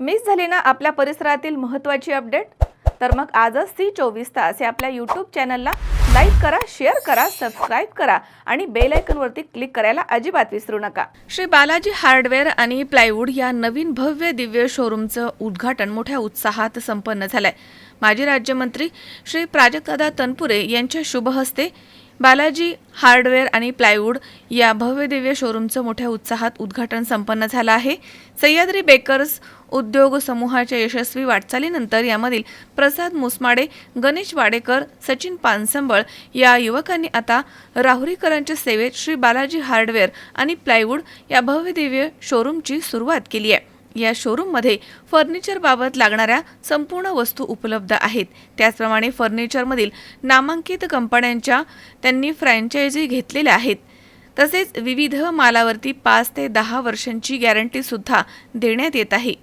Miss झाली ना आपल्या परिसरातील महत्त्वाची अपडेट? तर मग आजच सी चोवीस तास या आपल्या यूट्यूब चॅनलला लाईक करा शेअर करा सबस्क्राईब करा आणि बेल आयकनवरती क्लिक करायला अजिबात विसरू नका. श्री बालाजी हार्डवेअर आणि प्लायवूड या नवीन भव्य दिव्य शोरूमचं उद्घाटन मोठ्या उत्साहात संपन्न झालंय. माजी राज्यमंत्री श्री प्राजक्तदादा तनपुरे यांच्या शुभहस्ते बालाजी हार्डवेअर आणि प्लायवूड या भव्यदिव्य शोरूमचं मोठ्या उत्साहात उद्घाटन संपन्न झालं आहे. सह्याद्री बेकर्स उद्योग समूहाच्या यशस्वी वाटचालीनंतर यामधील प्रसाद मुसमाडे गणेश वाडेकर सचिन पानसंबळ या युवकांनी आता राहुरीकरांच्या सेवेत श्री बालाजी हार्डवेअर आणि प्लायवूड या भव्यदिव्य शोरूमची सुरुवात केली आहे. या शोरूममध्ये फर्निचरबाबत लागणाऱ्या संपूर्ण वस्तू उपलब्ध आहेत. त्याचप्रमाणे फर्निचरमधील नामांकित कंपन्यांच्या त्यांनी फ्रँचायझी घेतलेल्या आहेत. तसेच विविध मालावरती पाच ते दहा वर्षांची गॅरंटीसुद्धा देण्यात येत आहे.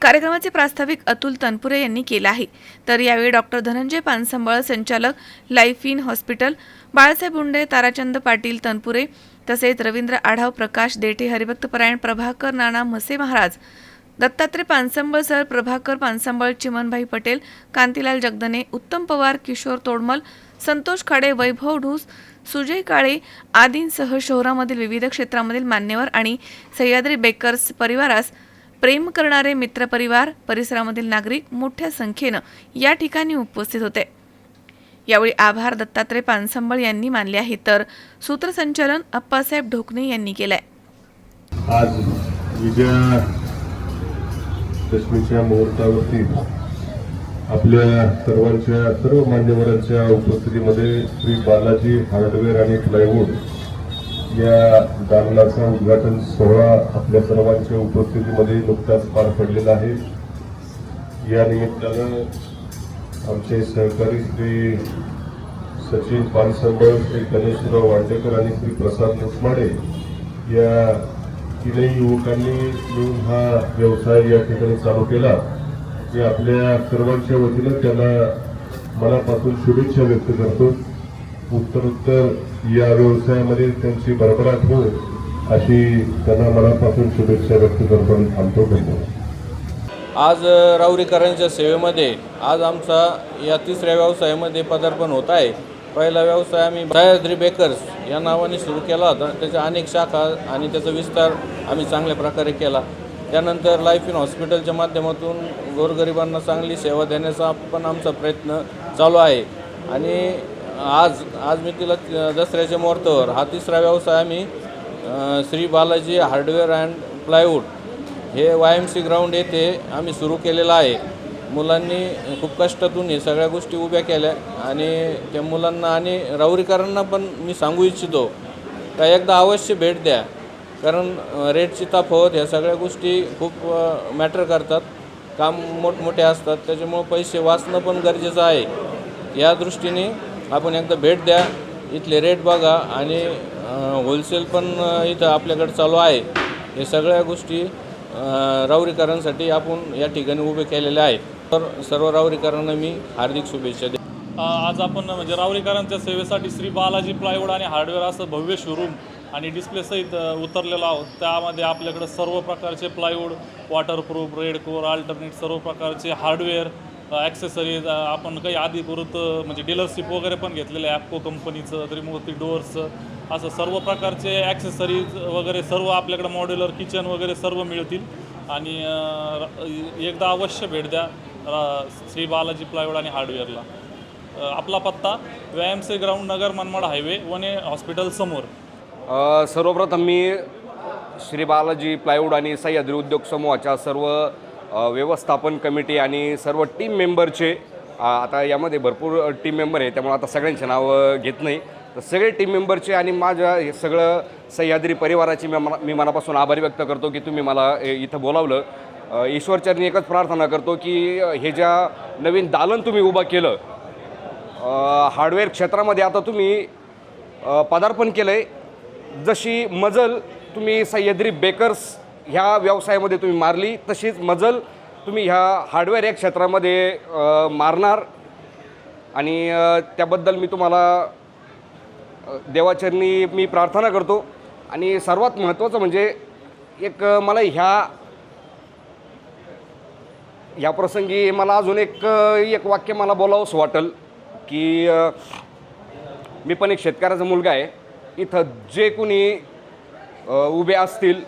कार्यक्रमाचे प्रास्ताविक अतुल तनपुरे यांनी केलं आहे. तर यावेळी डॉक्टर धनंजय पानसंबळ संचालक लाईफ इन हॉस्पिटल बाळासाहेब उंडे ताराचंद पाटील तनपुरे तसेच रवींद्र आढाव प्रकाश देठे हरिभक्तपरायण प्रभाकर नाना म्हसे महाराज दत्तात्रय पानसंबळ सर प्रभाकर पानसंबळ चिमनभाई पटेल कांतीलाल जगदने उत्तम पवार किशोर तोडमल संतोष खाडे वैभव ढूस सुजय काळे आदींसह शहरामधील विविध क्षेत्रामधील मान्यवर आणि सह्याद्री बेकर्स परिवारास प्रेम करणारे मित्रपरिवार परिसरामधील नागरिक मोठ्या संख्येनं या ठिकाणी उपस्थित होते. यावेळी आभार दत्तात्रय पानसंबळ यांनी मानले आहे. तर सूत्रसंचालन अप्पासाहेब ढोकणे यांनी केलंय. आज विजयादशमीच्या मुहूर्तावरती आपल्या सर्वांच्या सर्व मान्यवरांच्या उपस्थितीमध्ये श्री बालाजी हार्डवेअर आणि प्लायवूड या दालनाचा उद्घाटन सोहळा आपल्या सर्वांच्या उपस्थितीमध्ये नुकताच पार पडलेला आहे. या निमित्तानं आमचे सहकारी श्री सचिन पानसंबळ श्री गणेशराव वांडेकर आणि श्री प्रसाद मुसमाडे या तीनही युवकांनी मिळून हा व्यवसाय या ठिकाणी चालू केला. मी आपल्या सर्वांच्या वतीनं त्यांना मनापासून शुभेच्छा व्यक्त करतो. उत्तरोत्तर या व्यवसायामध्ये त्यांची भरभराट हो अशी त्यांना मनापासून शुभेच्छा व्यक्त करतो आणि थांबतो धन्यवाद. आज राऊरीकरांच्या सेवेमध्ये आज आमचा या तिसऱ्या व्यवसायामध्ये पदार्पण होत आहे. पहिला व्यवसाय आम्ही सह्याद्री बेकर्स या नावाने सुरू केला होता. त्याच्या अनेक शाखा आणि त्याचा विस्तार आम्ही चांगल्या प्रकारे केला. त्यानंतर लाईफ इन हॉस्पिटलच्या माध्यमातून गोरगरिबांना चांगली सेवा देण्याचा पण आमचा प्रयत्न चालू आहे. आणि आज आज मी तिला दसऱ्याच्या मुहूर्तावर हा तिसरा व्यवसाय आम्ही Shri Balaji hardware and plywood हे वाय एम सी ग्राउंड येथे आम्ही सुरू केलेलं आहे. मुलांनी खूप कष्टातून हे सगळ्या गोष्टी उभ्या केल्या आणि त्या मुलांना आणि राऊरीकरांना पण मी सांगू इच्छितो का एकदा अवश्य भेट द्या. कारण रेटची तफावत ह्या सगळ्या गोष्टी खूप मॅटर करतात. काम मोठमोठे असतात. त्याच्यामुळं पैसे वाचणं पण गरजेचं आहे. या दृष्टीने आपण एकदा भेट द्या. इथले रेट बघा आणि होलसेल पण इथं आपल्याकडे चालू आहे. हे सगळ्या गोष्टी रावरीकरांसाठी आपण या ठिकाणी उभे केलेले आहेत. तर सर्व रावरीकरांना मी हार्दिक शुभेच्छा दे आज आपण म्हणजे रावरीकरांच्या सेवेसाठी श्री बालाजी प्लायवूड आणि हार्डवेअर असं भव्य शोरूम आणि डिस्प्लेसहित उतरलेलो आहोत. त्यामध्ये आपल्याकडं सर्व प्रकारचे plywood waterproof red core alternate सर्व प्रकारचे हार्डवेअर ॲक्सेसरीज आपण काही अधिकृत म्हणजे डीलरशिप वगैरे पण घेतलेलं आहे ॲपको कंपनीचं त्रिमूर्ती डोअर्सचं असं सर्व प्रकारचे ॲक्सेसरीज वगैरे सर्व आपल्याकडं मॉड्युलर किचन वगैरे सर्व मिळतील. आणि एकदा अवश्य भेट द्या श्री बालाजी प्लायवूड आणि हार्डवेअरला आपला पत्ता व्यायामसे ग्राउंड नगर मनमाड हायवे वने हॉस्पिटल समोर. सर्वप्रथम मी श्री बालाजी प्लायवूड आणि सह्याद्री उद्योग समूहाच्या सर्व व्यवस्थापन कमिटी आणि सर्व टीम मेंबरचे आता यामध्ये भरपूर टीम मेंबर आहे त्यामुळे आता सगळ्यांचे नाव घेत नाही. तर सगळे टीम मेंबरचे आणि माझ्या हे सगळं सह्याद्री परिवाराची मी मना मी मनापासून आभार व्यक्त करतो की तुम्ही मला इथं बोलावलं. ईश्वरचरणी एकच प्रार्थना करतो की हे ज्या नवीन दालन तुम्ही उभं केलं हार्डवेअर क्षेत्रामध्ये आता तुम्ही पदार्पण केलं आहे जशी मजल तुम्ही सह्याद्री बेकर्स ह्या व्यवसायामध्ये तुम्ही मारली तशीच मजल तुम्ही ह्या हार्डवेअर या क्षेत्रामध्ये मारणार. आणि त्याबद्दल मी तुम्हाला देवाचरणी मी प्रार्थना करतो. आणि सर्वात महत्त्वाचं म्हणजे एक मला ह्या या प्रसंगी मला अजून एक एक वाक्य मला बोलावंसं वाटेल की मी पण एक शेतकऱ्याचा मुलगा आहे. इथं जे कोणी उभे असतील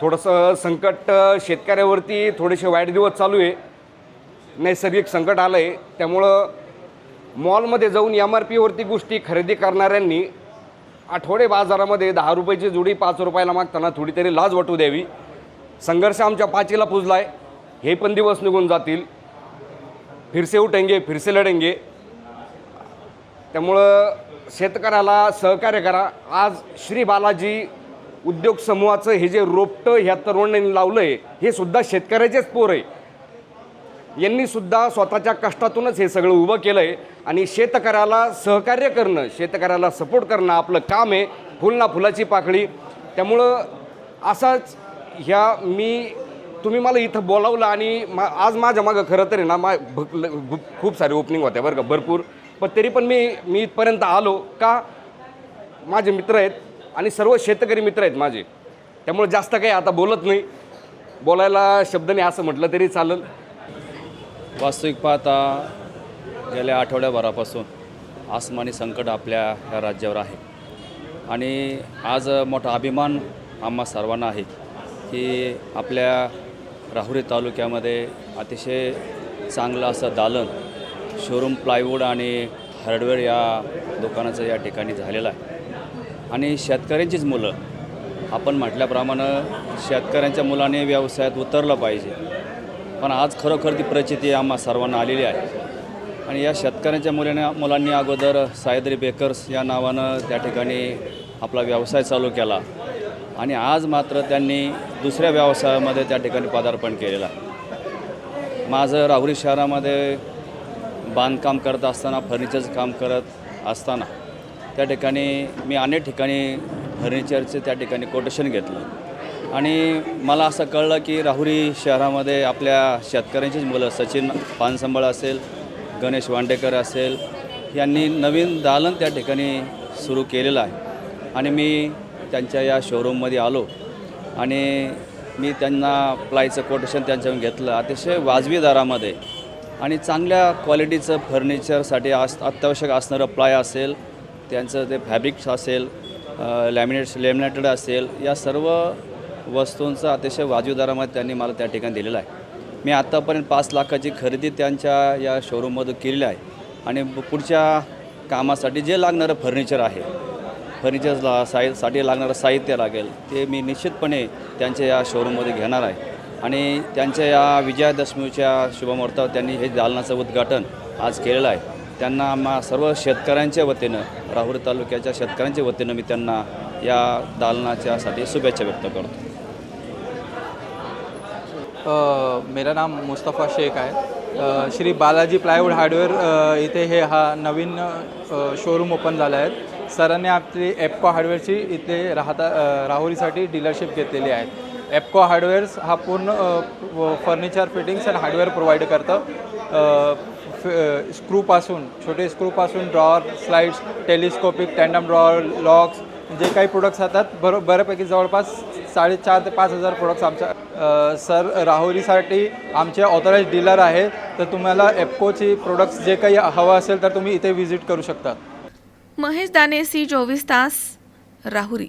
थोडंसं संकट शेतकऱ्यावरती थोडेसे वाईट दिवस चालू आहे. नैसर्गिक संकट आलं आहे त्यामुळं मॉलमध्ये जाऊन एम आर पीवरती गोष्टी खरेदी करणाऱ्यांनी आठवडे बाजारामध्ये दहा रुपयाची जुडी पाच रुपयाला मागताना थोडी तरी लाज वाटू द्यावी. संघर्ष आमच्या पाचीला पुजला आहे हे पण दिवस निघून जातील. फिरसे उठेंगे फिरसे लढेंगे. त्यामुळं शेतकऱ्याला सहकार्य करा. आज श्री बालाजी उद्योग समूहाचं हे जे रोपटं ह्या तरुणांनी लावलं आहे हे सुद्धा शेतकऱ्याचेच पोर आहे. यांनी सुद्धा स्वतःच्या कष्टातूनच हे सगळं उभं केलं आहे आणि शेतकऱ्याला सहकार्य करणं शेतकऱ्याला सपोर्ट करणं आपलं काम आहे फुल ना फुलाची पाकळी. त्यामुळं असाच ह्या मी तुम्ही मला इथं बोलावलं आणि मा आज माझ्या मागं खरं तर ना मा भक खूप सारे ओपनिंग होत्या बरं का भरपूर. पण तरी पण मी मी इथपर्यंत आलो का माझे मित्र आहेत आणि सर्व शेतकरी मित्र आहेत माझे. त्यामुळे जास्त काही आता बोलत नाही. बोलायला शब्द नाही असं म्हटलं तरी चालेल. वास्तविक पाहता गेल्या आठवड्याभरापासून आसमानी संकट आपल्या ह्या राज्यावर आहे. आणि आज मोठा अभिमान आम्हा सर्वांना आहे की आपल्या राहुरी तालुक्यामध्ये अतिशय चांगलं असं दालन शोरूम प्लायवूड आणि हार्डवेअर या दुकानाचं या ठिकाणी झालेलं आहे. आणि शेतकऱ्यांचीच मुलं. आपण म्हटल्याप्रमाणे शेतकऱ्यांच्या मुलाने व्यवसायात उतरलं पाहिजे. पण आज खरोखर ती प्रचिती आम्हा सर्वांना आलेली आहे. आणि या शेतकऱ्यांच्या मुलाने मुलांनी अगोदर सायद्री बेकर्स या नावानं त्या ठिकाणी आपला व्यवसाय चालू केला. आणि आज मात्र त्यांनी दुसऱ्या व्यवसायामध्ये त्या ठिकाणी पदार्पण केलेलं आहे. माझं राहुरी शहरामध्ये बांधकाम करत असताना फर्निचरचं काम करत असताना त्या ठिकाणी मी अनेक ठिकाणी फर्निचरचे त्या ठिकाणी कोटेशन घेतलं. आणि मला असं कळलं की राहुरी शहरामध्ये आपल्या शेतकऱ्यांचीच मुलं सचिन पानसंबळ असेल गणेश वांडेकर असेल यांनी नवीन दालन त्या ठिकाणी सुरू केलेलं आहे. आणि मी त्यांच्या या शोरूममध्ये आलो आणि मी त्यांना प्लायचं कोटेशन त्यांच्याकडून घेतलं. अतिशय वाजवी दरामध्ये. आणि चांगल्या क्वालिटीचं फर्निचरसाठी आस अत्यावश्यक असणारं प्लाय असेल त्यांचं ते फॅब्रिक्स असेल लॅमिनेट्स लॅमिनेटेड असेल या सर्व वस्तूंचा अतिशय वाजवी दरामध्ये त्यांनी मला त्या ठिकाणी दिलेलं आहे. मी आत्तापर्यंत पाच लाखाची खरेदी त्यांच्या या शोरूममधून केलेली आहे. आणि पुढच्या कामासाठी जे लागणारं फर्निचर आहे फर्निचरला साहि साठी लागणारं साहित्य लागेल ते मी निश्चितपणे त्यांच्या या शोरूममध्ये घेणार आहे. आणि त्यांच्या या विजयादशमीच्या शुभमुहूर्तावर त्यांनी हे दालनाचं उद्घाटन आज केलेलं आहे. त्यांना आम्हा सर्व शेतकऱ्यांच्या वतीनं राहुरी तालुक्याच्या शेतकऱ्यांच्या वतीनं मी त्यांना या दालनाच्यासाठी शुभेच्छा व्यक्त करतो. मेरा नाम मुस्तफ़ा शेख आहे. श्री बालाजी प्लायवूड हार्डवेअर इथे हे हा नवीन शोरूम ओपन झाला आहे. सरांनी आपली एपको हार्डवेअरची इथे राहता राहुरीसाठी डीलरशिप घेतलेली आहे. एपको हार्डवेअर्स हा पूर्ण furniture fittings and hardware provide करतं. स्क्रूपासून छोटे स्क्रूपासून drawer slides telescopic tandem drawer locks जे काही प्रोडक्ट्स असतात बरो बऱ्यापैकी जवळपास साडेचार ते पाच हजार प्रोडक्ट्स आमच्या सर राहुरीसाठी आमचे ऑथराईज डीलर आहे. तर तुम्हाला एप्कोची प्रोडक्ट्स जे काही हवं असेल तर तुम्ही इथे व्हिजिट करू शकता. महेश दाने सी चोवीस तास Rahuri.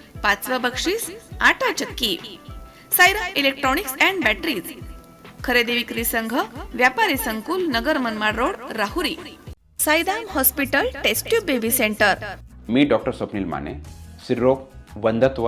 पाचवं बक्षीस आटा चक्की. सायरा इलेक्ट्रॉनिक्स अँड बॅटरीज खरेदी विक्री संघ व्यापारी संकुल Nagar Manmad road Rahuri. Saidham hospital test tube baby centre मी डॉक्टर स्वप्नील माने सिरोग वंधत्व